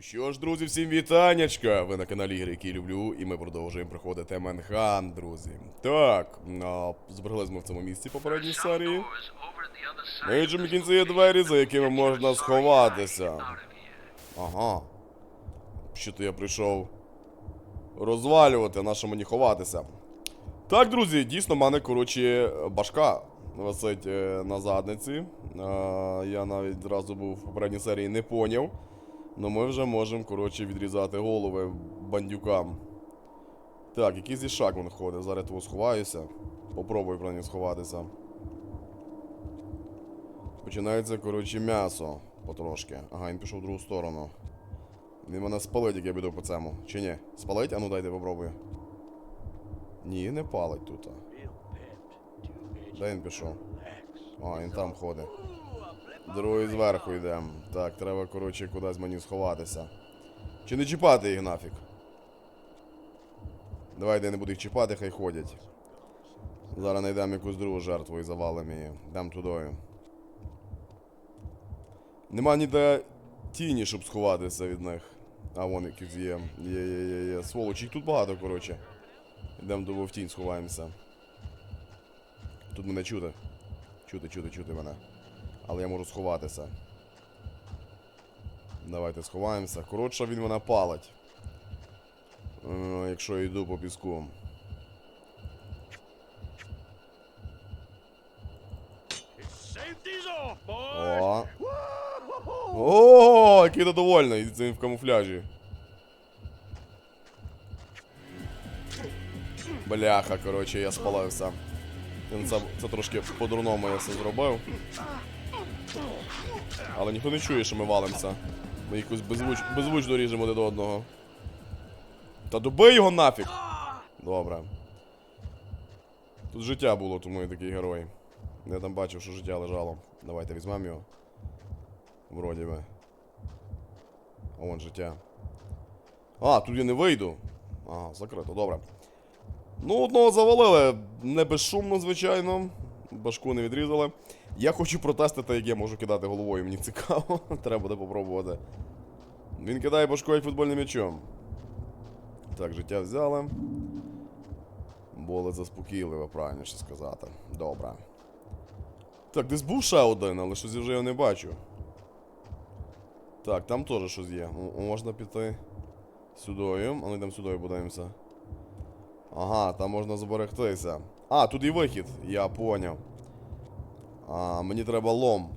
Ну що ж, друзі, всім вітаннячка! Ви на каналі Ігри, які люблю, і ми продовжуємо проходити Менхан, друзі. Так, а, збереглись ми в цьому місці попередній серії. На іншому кінці є двері, за якими можна сховатися. Ага. Що то я прийшов розвалювати, на що мені ховатися. Так, друзі, дійсно, в мене, коротше, башка висить е, на задниці. Е, я навіть зразу був в попередній серії не поняв. Ну ми вже можемо, коротше, відрізати голови бандюкам. Так, якийсь зі вон ходить, зараз того сховаюся. Попробую про нього сховатися. Починається, коротше, м'ясо потрошки. Ага, він пішов в другу сторону. Він мене спалить, як я піду по цьому. Чи ні? Спалить? А ну дайте попробую. Ні, не палить тут. Де він пішов? А, він там ходить. Другий зверху йдемо. Так, треба, коротше, кудись мені сховатися. Чи не чіпати їх нафіг? Давайте я не буду їх чіпати, хай ходять. Зараз знайдемо якусь другу жертву і завалимо її. Йдемо тудою. Нема ніде тіні, щоб сховатися від них. А вон якісь є. Є, є, є, є. Сволочі, їх тут багато, коротше. Йдемо до в тінь сховаємося. Тут мене чути. Чути, чути, чути мене. Але я можу сховатися. Давайте сховаємося. Коротше, він мене палить. Е, якщо я йду по піску. О! О, який ти довольний в камуфляжі. Бляха, коротше, я спалився. Це, це трошки по-дурному я все зробив. Але ніхто не чує, що ми валимося. Ми якось беззвуч... беззвучно ріжемо один до одного. Та добий його нафіг! Добре. Тут життя було, тому я такий герой. Я там бачив, що життя лежало. Давайте візьмемо його. Вроді би. А вон життя. А, тут я не вийду. Ага, закрито, добре. Ну, одного завалили. Не безшумно, звичайно. Башку не відрізали. Я хочу протестити, як я можу кидати головою, мені цікаво. Треба буде попробувати. Він кидає башкою як футбольним м'ячом. Так, життя взяли. Були заспокійливо, правильніше сказати. Добре. Так, десь був ще один, але щось я вже його не бачу. Так, там теж щось є. Можна піти сюдою. А ну йдемо сюди подивимося. Ага, там можна зберегтися. А, тут і вихід, я поняв. А, мені треба лом.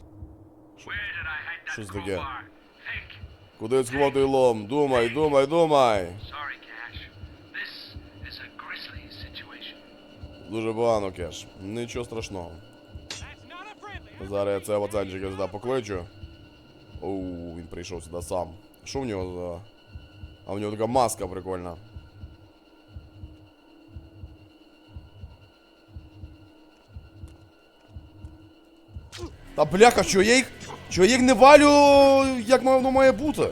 Where did I hide that Щось таке. crowbar? Think. Куди сховати лом? Думай, думай, думай. Sorry, Cash. This is a grisly situation. Дуже погано, кеш. Нічого страшного. That's not a friendly. Зараз я цього пацанчика сюди покличу. Оу, він прийшов сюди сам. Що в нього за. А в нього така маска прикольна. Та бляха, що я їх. Що я їх не валю, як воно має бути?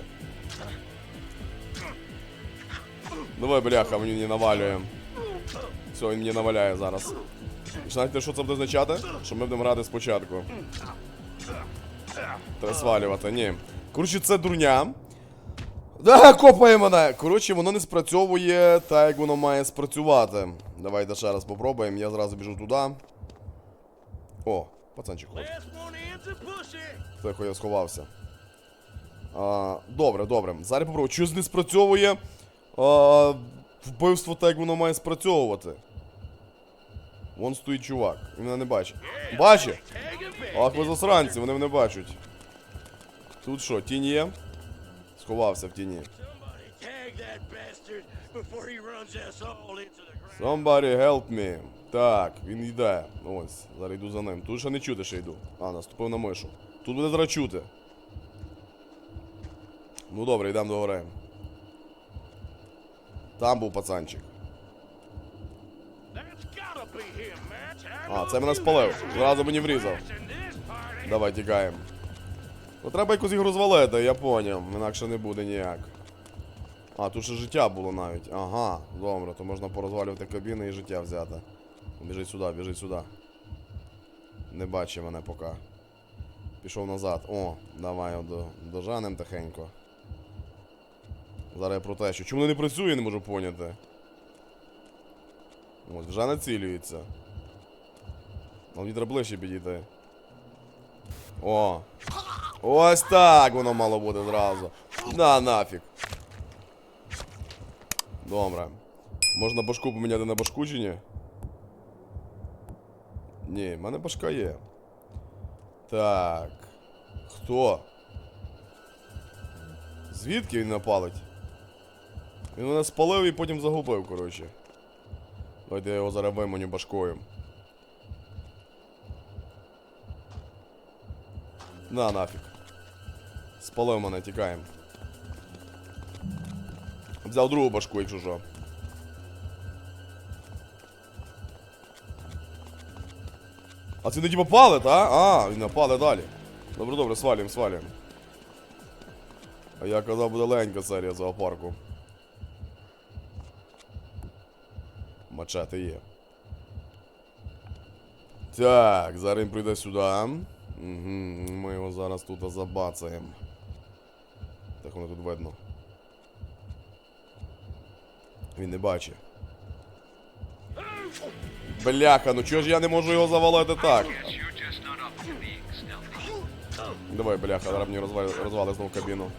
Давай, бляха, мені не навалює. Все, він мені наваляє зараз. Знаєте, що це буде означати? Що ми будемо грати спочатку. Треба свалювати, ні. Коротше, це дурня. Да, копає мене! Коротше, воно не спрацьовує так, як воно має спрацювати. Давайте ще раз попробуємо. Я зразу біжу туди. О, пацанчик ходить. Тихо, я сховався. А, добре, добре. Зараз попробую. Щось не спрацьовує. А, вбивство так, як воно має спрацьовувати. Вон стоїть чувак. Він мене не бачить. Бачить? Ах, ви засранці, вони мене бачать. Тут що, тінь є? Сховався в тіні. Somebody help me. Так, він йде. Ось, зараз йду за ним. Тут ще не чути, що йду. А, наступив на мишу. Тут буде зараз чути. Ну добре, йдемо до гори. Там був пацанчик. А, це мене спалив. Зразу мені врізав. Давай тікаємо. Ну треба якось їх розвалити, я поняв. Інакше не буде ніяк. А, тут ще життя було навіть. Ага, добре, то можна порозвалювати кабіни і життя взяти. Біжить сюди, біжить сюди. Не бачить мене поки. Пішов назад. О, давай дожанем тихенько. Зараз я про те, що чому не працює, не можу поняти. Ось, вже націлюється. Але треба ближче підійти. О! Ось так воно мало бути зразу. На нафіг. Добре. Можна башку поміняти на башку чи ні? Ні, в мене башка є. Так. Хто? Звідки він напалить? Він мене спалив і потім загубив, коротше. Давайте я його зараз виманю башкою. На нафіг. Спалив мене, тікаємо. Взяв другу башку, якщо що. А це не типа палить, а? А, він напали далі. Добре, добре, свалюємо, свалюємо. А я казав, буде легенька серія зоопарку. Мачете є. Так, зараз він прийде сюди. Угу, ми його зараз тут забацаємо. Так воно тут видно. Він не бачить. Бляха, ну чого ж я не можу його завалити так? Давай, бляха, зараз мені розвали, розвали знову кабіну.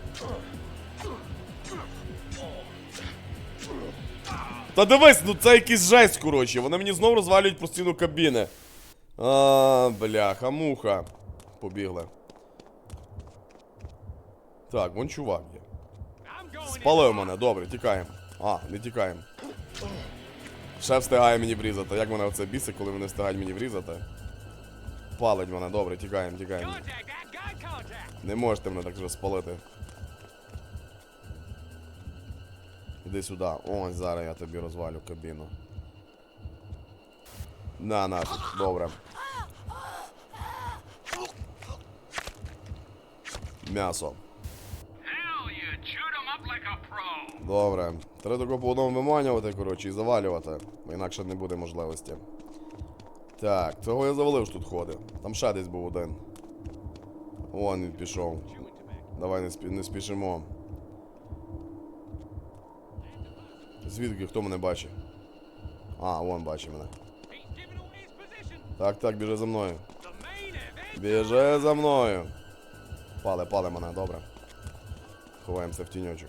Та дивись, ну це якийсь жесть, коротше. Вони мені знову розвалюють постійно кабіни. А, бляха, муха. Побігли. Так, вон чувак є. Спалив мене, добре, тікаємо. А, не тікаємо. Ще встигає мені врізати. Як мене оце бісить, коли вони встигають мені врізати? Палить мене, добре, тікаємо, тікаємо. Не можете мене так вже спалити. Іди сюди. Ось зараз я тобі розвалю кабіну. На, на, добре. М'ясо. Добре. Треба тако по одному виманювати, коротше, і завалювати. Інакше не буде можливості. Так, цього я завалив що тут ходить. Там ще десь був один. Вон він пішов. Давай не, спі... не спішимо. Звідки хто мене бачить? А, вон бачить мене. Так, так, біжи за мною. Біжи за мною. Пале, пале мене, добре. Ховаємося в тіньочок.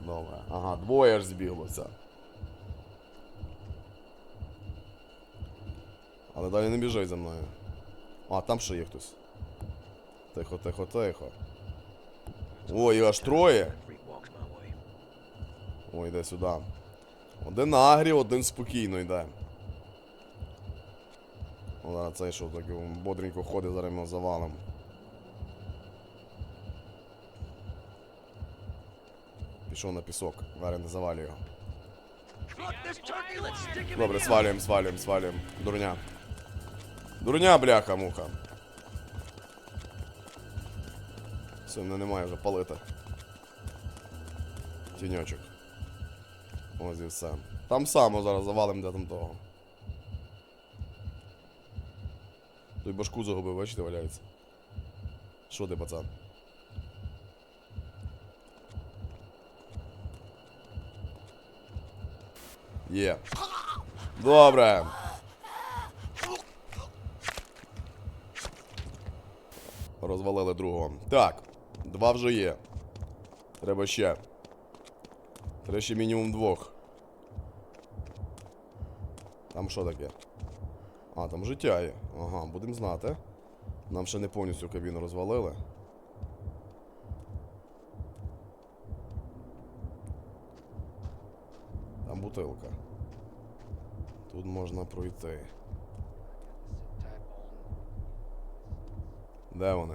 Добре. Ага, двоє ж збіглося. Але далі не біжай за мною. А, там ще є хтось. Тихо, тихо, тихо. Ой, аж троє. Ой, йде сюди. Один агрі, один спокійно йде. О, цей що так бодренько ходить, зараз його завалом. Пішов на пісок, зараз не його. Добре, свалюємо, свалюємо, свалюємо. Дурня. Дурня, бляха, муха. Все, мене немає вже палити. Тіньочок. Ось і все. Там само зараз завалим, де там того. Той башку загубив, бачите, валяється. Що ти, пацан? Є. Добре. Розвалили другого. Так, два вже є. Треба ще. Треба ще мінімум двох. Там що таке? А, там життя є. Ага, будемо знати. Нам ще не повністю кабіну розвалили. Там бутилка. Тут можна пройти. Де вони?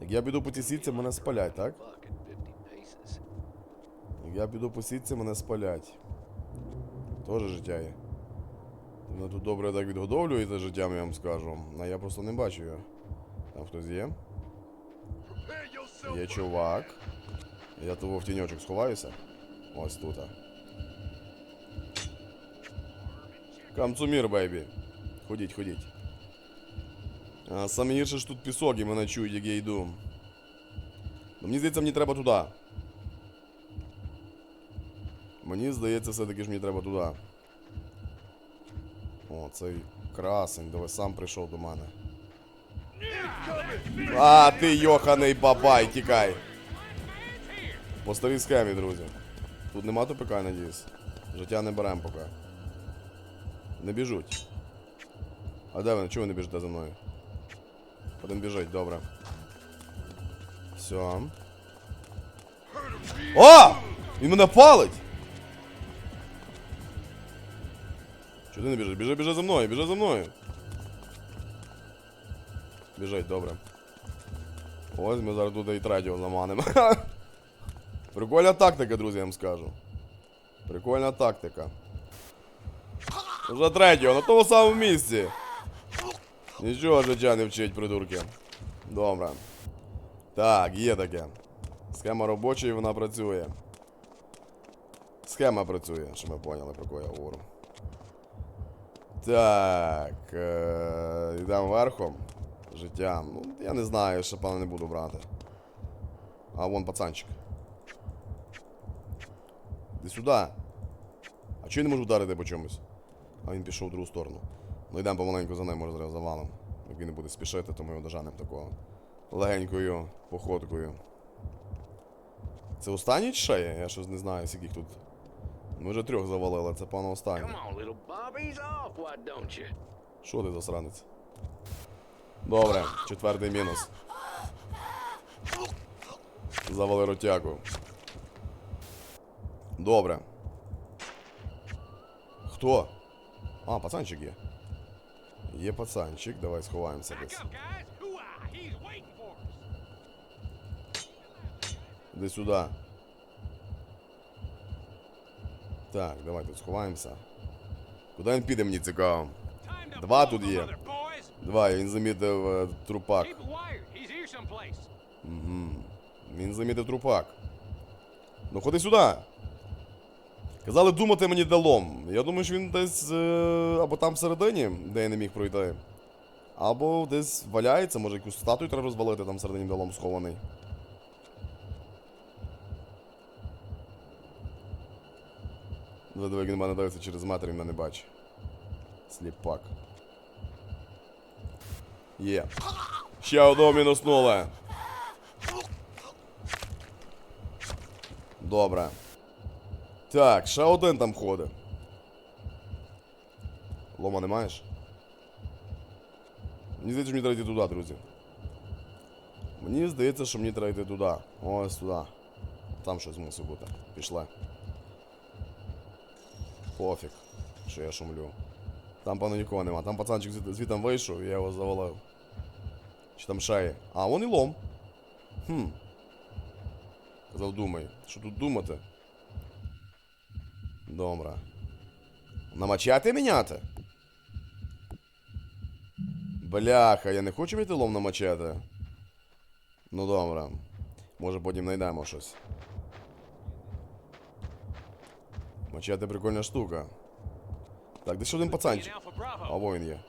Як я піду по цій сітці, мене спалять, так? Як я піду по сітці, мене спалять. Тоже життя є. Мене тут добре так відгодовлюєте життям, я вам скажу. А я просто не бачу його. Там хтось є? Є чувак. Я того в тіньочок сховаюся. Ось тут. Камцумір, бейбі. Ходіть, ходіть. А, саме гірше ж тут пісок і мене чують, як я йду. Ну, мені здається, мені треба туди. Мені здається, все-таки ж мені треба туди. О, цей красень, давай сам прийшов до мене. А, ти йоханий бабай, тікай. По старій схемі, друзі. Тут нема ТПК, надіюсь. Життя не беремо поки. Не біжуть. А де вони? Чого ви не біжите за мною? Один біжить, добре. Все. О! Він мене палить! Чого ти не біжиш? Біжи, біжи за мною, біжи за мною. Біжить, добре. Ось ми зараз тут і третього заманимо. Прикольна тактика, друзі, я вам скажу. Прикольна тактика. Вже третього, на тому самому місці. Нічого життя не вчить, придурки. Добре. Так, є таке. Схема робоча і вона працює. Схема працює, що ми поняли, про кого я говорю. Так. Е- йдемо верхом. Життя. Ну, я не знаю, ще певно не буду брати. А вон пацанчик. Іди сюди. А чого я не можу вдарити по чомусь? А він пішов в другу сторону. Ну йдемо помаленьку за ним, може зараз завалом. Як він не буде спішити, то ми його дожанемо такого. Легенькою походкою. Це останній чи ще є? Я щось не знаю, скільки їх тут. Ми вже трьох завалили, це певно останній. Що ти засранець? Добре, четвертий мінус. Завали ротяку. Добре. Хто? А, пацанчик є. Є пацанчик, давай сховаємося десь. Іди сюди. Так, давай тут сховаємося. Куди він піде, мені цікаво. Два тут є. Давай, він замітив е, трупак. Someplace. Він замітив трупак. Ну ходи сюди. Казали думати мені далом. Я думаю, що він десь е, або там всередині, де я не міг пройти. Або десь валяється, може якусь статую треба розвалити там всередині далом схований. Диви, диви, він мене дивиться через метр, він мене не бачить. Сліпак. Є. Ще одного мінуснули. Добре. Так, ще один там ходить. Лома не маєш? Мені здається, що мені треба йти туди, друзі. Мені здається, що мені треба йти туди. Ось туди. Там щось мусить бути. Пішли. Пофіг, що я шумлю. Там, певно, нікого нема. Там пацанчик звідти вийшов, я його завалив. Чи там є? А, вон і лом. Хм. Казав, думай. Що тут думати? Добре. Намачати міняти? Бляха, я не хочу міти лом намачати. Ну добре. Може потім знайдемо щось. Мачати прикольна штука. Так, де ще один пацанчик. А він є.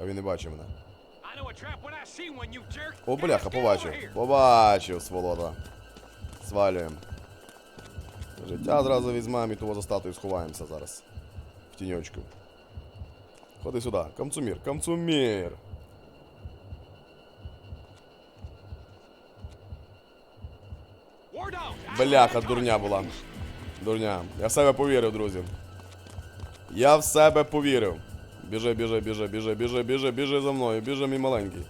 А він не бачив мене. О, бляха, побачив. Побачив, сволота. Свалюємо. Життя зразу візьмемо і того за статую сховаємося зараз. В тіньочку. Ходи сюди. Камцумір, камцумір. Бляха, дурня була. Дурня. Я в себе повірив, друзі. Я в себе повірив. Біжи, біжи, біжи, біжи, біжи, біжи, біжи за мною, біжи, мій маленький.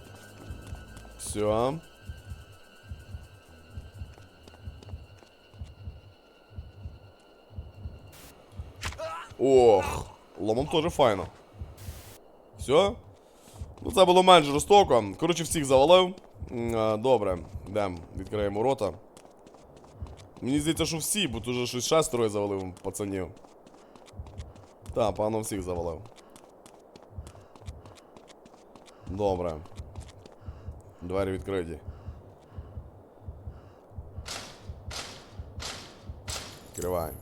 Все. Ох, ломом теж файно. Все? Ну це було менш жорстоко. Коротше, всіх завалив. Добре, йдемо, відкриємо рота. Мені здається, що всі, бо тут же щось шестеро завалив пацанів. Та, пану всіх завалив. Добре. Двері відкриті. Відкриваємо.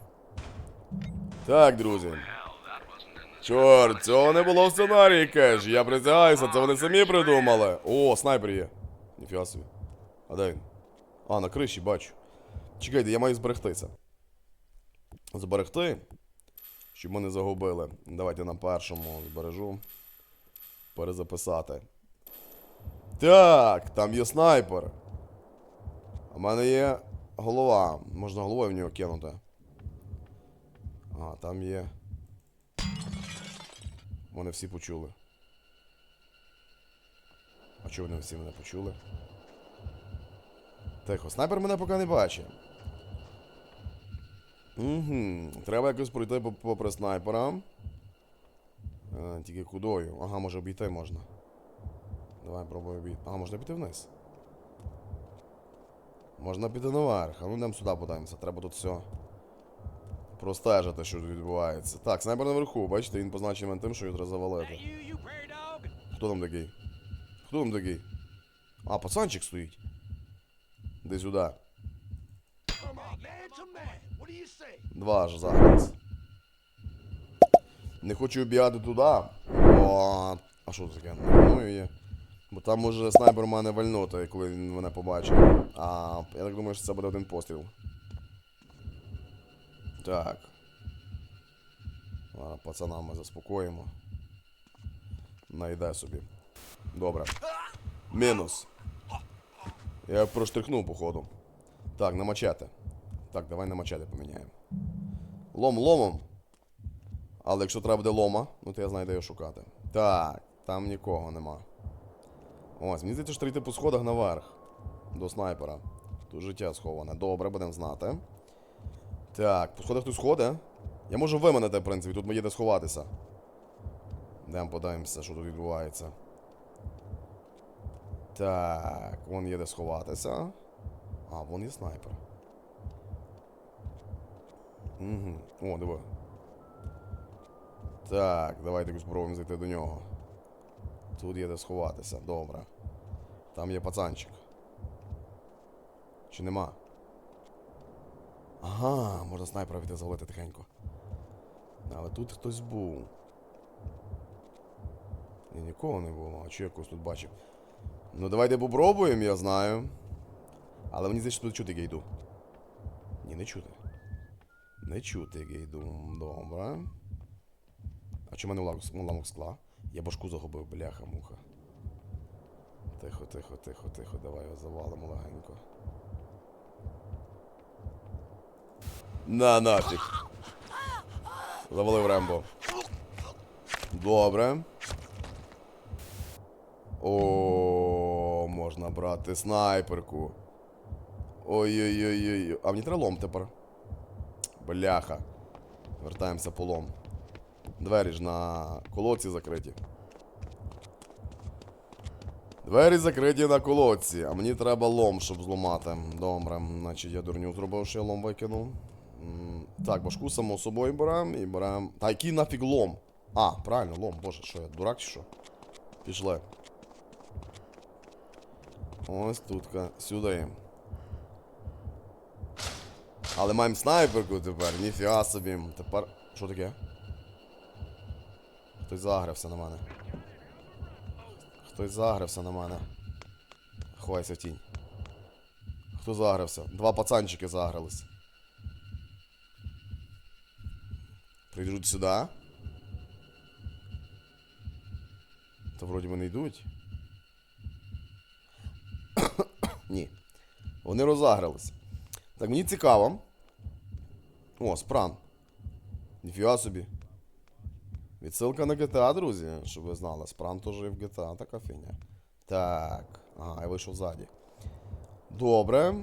Так, друзі. Чорт, цього не було в сценарії, кеш. Я присягаюся, це вони самі придумали. О, снайпер є. Ніфіга собі. А де він? А, на криші бачу. Чекайте, я маю зберегти це. Зберегти. Щоб ми не загубили. Давайте на першому збережу. Перезаписати. Так, там є снайпер. У мене є голова. Можна головою в нього кинути. А, там є. Вони всі почули. А чого вони всі мене почули? Тихо, снайпер мене поки не бачить. Угу. Треба якось пройти попри снайпера. А, тільки кудою. Ага, може обійти можна. Давай пробую обійти. Ага, можна піти вниз. Можна піти наверх. А ну йдемо сюди подивимося. Треба тут все простежити, що тут відбувається. Так, снайпер наверху, бачите, він позначений мене тим, що його треба завалити. Хто там такий? Хто там такий? А, пацанчик стоїть. Де сюди. Come on, man Не хочу бігати туди. О, а що це таке? Не є. Бо там може снайпер мене вальнути, коли він мене побачить. А я так думаю, що це буде один постріл. Так. Ладно, пацана ми заспокоїмо. Найде собі. Добре. Мінус. Я проштрихнув, походу. Так, на мачете. Так, давай на мачете поміняємо. Лом ломом. Але якщо треба буде лома, ну то я знаю, його шукати. Так, там нікого нема. Ось, мені здається, що треба йти по сходах наверх. До снайпера. Тут життя сховане. Добре, будемо знати. Так, по сходах тут сходи. Я можу виманити, в принципі, тут є де сховатися. Йдемо подивимося, що тут відбувається. Так, вон є де сховатися. А, вон є снайпер. Угу. О, диви. Так, давайте якось спробуємо зайти до нього. Тут є де сховатися, добре. Там є пацанчик. Чи нема? Ага, можна снайпера піти завалити тихенько. Але тут хтось був. Ні, нікого не було, а чи я когось тут бачив. Ну давайте попробуємо, я знаю. Але мені здається, тут чути, як я йду. Ні, не чути. Не чути, як я йду. Добре. Чому в мене уламок, скла? Я башку загубив, бляха-муха. Тихо, тихо, тихо, тихо, давай його завалимо легенько. На нафіг. Завалив Рембо. Добре. О, можна брати снайперку. Ой-ой-ой-ой. А мені треба лом тепер. Бляха. Вертаємося по лом. Двері ж на колодці закриті. Двері закриті на колодці, а мені треба лом, щоб зламати. Добре, значить я дурню зробив, що я лом викинув. Так, башку само собою берем і берем. Та який нафіг лом? А, правильно, лом, боже, що я, дурак чи що? Пішли. Ось тутка, сюди. Але маємо снайперку тепер, ніфіга собі. Тепер. Що таке? Хтось загрався на мене. Хтось загрався на мене. Ховайся в тінь. Хто загрався? Два пацанчики загрались. Прийдуть сюди. Та вроді вони йдуть. Ні. Вони розагрались. Так, мені цікаво. О, спран. Ніфіга собі. Відсилка на GTA, друзі, щоб ви знали. Спран теж і в GTA, така фігня. Так. Ага, я вийшов ззаді. Добре.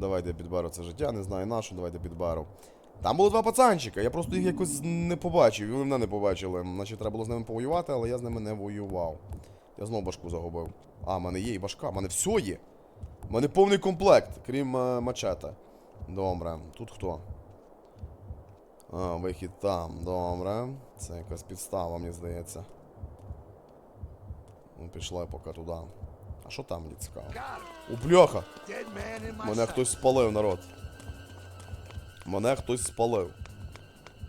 Давайте підберу це життя, не знаю на що, давайте підберу. Там було два пацанчика, я просто їх якось не побачив, вони мене не побачили. Значить, треба було з ними повоювати, але я з ними не воював. Я знову башку загубив. А, в мене є і башка, в мене все є. У мене повний комплект, крім е, мачета. Добре, тут хто? А, вихід там, добре. Це якась підстава, мені здається. Ну, пішла поки туди. А що там мені цікаво? У бляха! Мене хтось спалив, народ. Мене хтось спалив.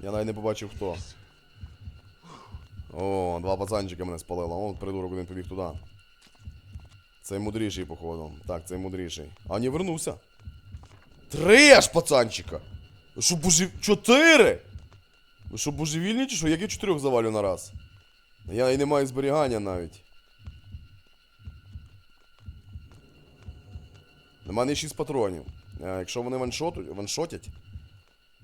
Я навіть не побачив хто. О, два пацанчика мене спалило. О, придурок один побіг туди. Цей мудріший, походу. Так, цей мудріший. А, не вернувся. Три аж пацанчика! Ви що, божев... Чотири? Ви що, божевільні чи що? Як я чотирьох завалю на раз? Я і не маю зберігання навіть. У мене 6 патронів. А якщо вони ваншотять,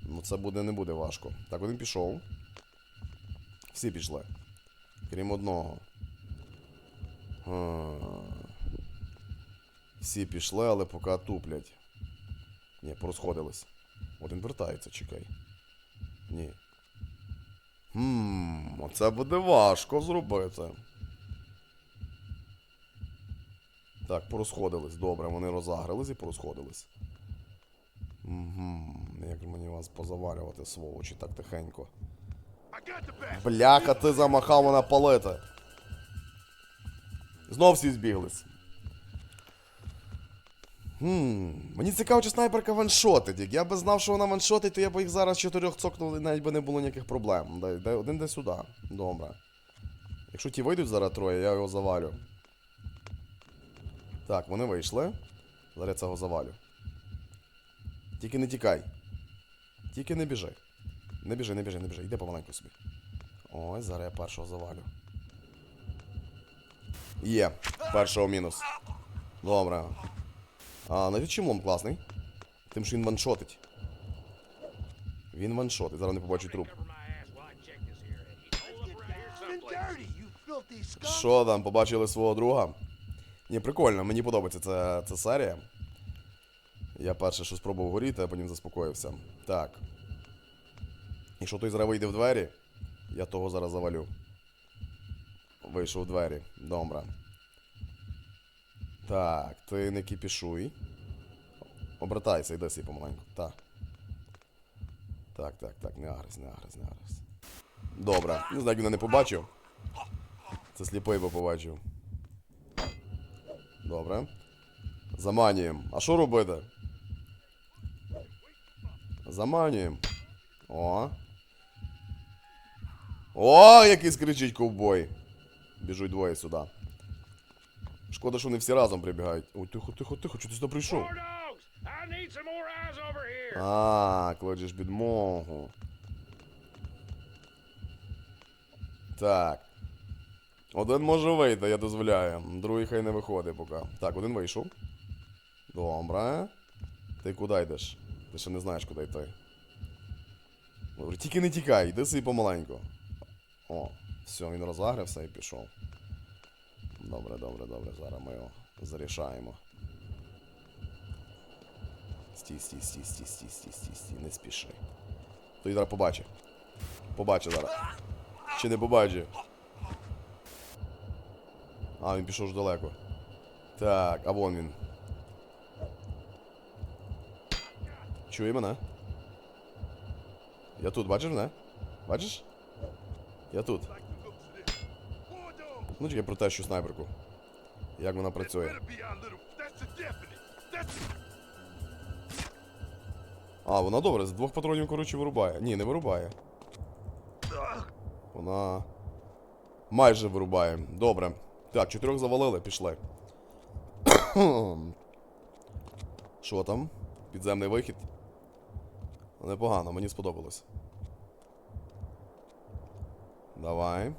ну це буде не буде важко. Так, один пішов. Всі пішли. Крім одного. А. Всі пішли, але поки туплять. Ні, порозходились. Один вертається, чекай. Ні. Хм, оце буде важко зробити. Так, порозходились. Добре, вони розагрились і порозходились. Угу. Як мені вас позавалювати, сволочі, так тихенько. Бляха, ти замахав мене палити. Знов всі збіглись. Хм, мені цікаво, чи снайперка ваншотить. Як я би знав, що вона ваншотить, то я б їх зараз чотирьох цокнув і навіть би не було ніяких проблем. Дай, дай, один де сюди. Добре. Якщо ті вийдуть зараз троє, я його завалю. Так, вони вийшли. Зараз я цього завалю. Тільки не тікай. Тільки не біжи. Не біжи, не біжи, не біжи. Йди помаленьку собі. Ось, зараз я першого завалю. Є. Першого мінус. Добре. А, навіть чим лом класний? Тим, що він ваншотить. Він ваншотить. Зараз не побачу труп. Що там, побачили свого друга? Ні, прикольно, мені подобається ця, ця серія. Я перше, що спробував горіти, а потім заспокоївся. Так. Якщо той зараз вийде в двері, я того зараз завалю. Вийшов в двері. Добре. Так, ти не кіпішуй. Обертайся, йди сій помаленьку. Так. Так, так, так, не агрес, не агрес, не агрес. Добре. Не знаю, як він не побачив. Це сліпий би побачив. Добре. Заманюємо. А що робити? Заманюємо. О. О, який скричить ковбой. Біжуть двоє сюди. Шкода, що вони всі разом прибігають. Ой, тихо, тихо, тихо, що ти сюди прийшов? А, кладеш підмогу. Так. Один може вийти, я дозволяю. Другий хай не виходить поки. Так, один вийшов. Добре. Ти куди йдеш? Ти ще не знаєш, куди йти. Добре, тільки не тікай, йди собі помаленьку. О, все, він розагрився і пішов. Добре, добре, добре. Зараз ми його зарішаємо. Стій, стій, стій, стій, стій, стій, стій, стій, не спіши. Той зараз побачить. Побачить зараз. Чи не побачить? А, він пішов ж далеко. Так, а вон він. Чує мене? Я тут, бачиш мене? Бачиш? Я тут. Four dogs. Ну чекай протещу снайперку. Як вона працює. А, вона добре, з двох патронів, коротше, вирубає. Ні, не вирубає. Вона. Майже вирубає. Добре. Так, чотирьох завалили, пішли. Що там? Підземний вихід. Непогано, мені сподобалось. Давай.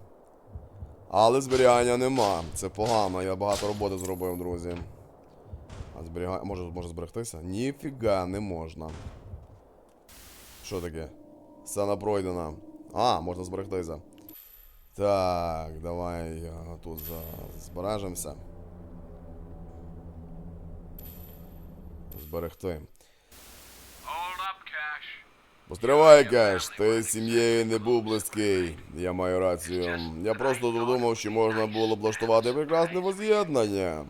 Але зберігання нема. Це погано, я багато роботи зробив, друзі. А зберігання. Може, може зберегтися? Ніфіга не можна. Що таке? Сцена пройдена. А, можна зберегтися. Так, давай тут збережемося. Зберегти. Постривай, Кеш, ти з сім'єю не був близький. Я маю рацію. Я просто додумав, що можна було б влаштувати прекрасне воз'єднання.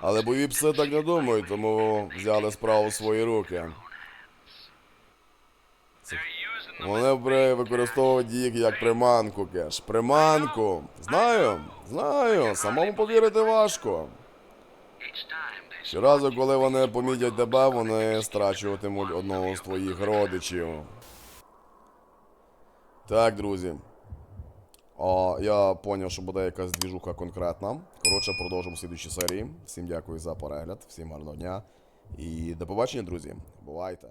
Але бойові пси так не думають, тому взяли справу в свої руки. Вони використовують їх як приманку, Кеш. Приманку. Знаю, знаю, самому повірити важко. Щоразу, коли вони помітять тебе, вони страчуватимуть одного з твоїх родичів. Так, друзі. О, я поняв, що буде якась двіжуха конкретна. Коротше, продовжимо в слідчій серії. Всім дякую за перегляд, всім гарного дня. І до побачення, друзі. Бувайте!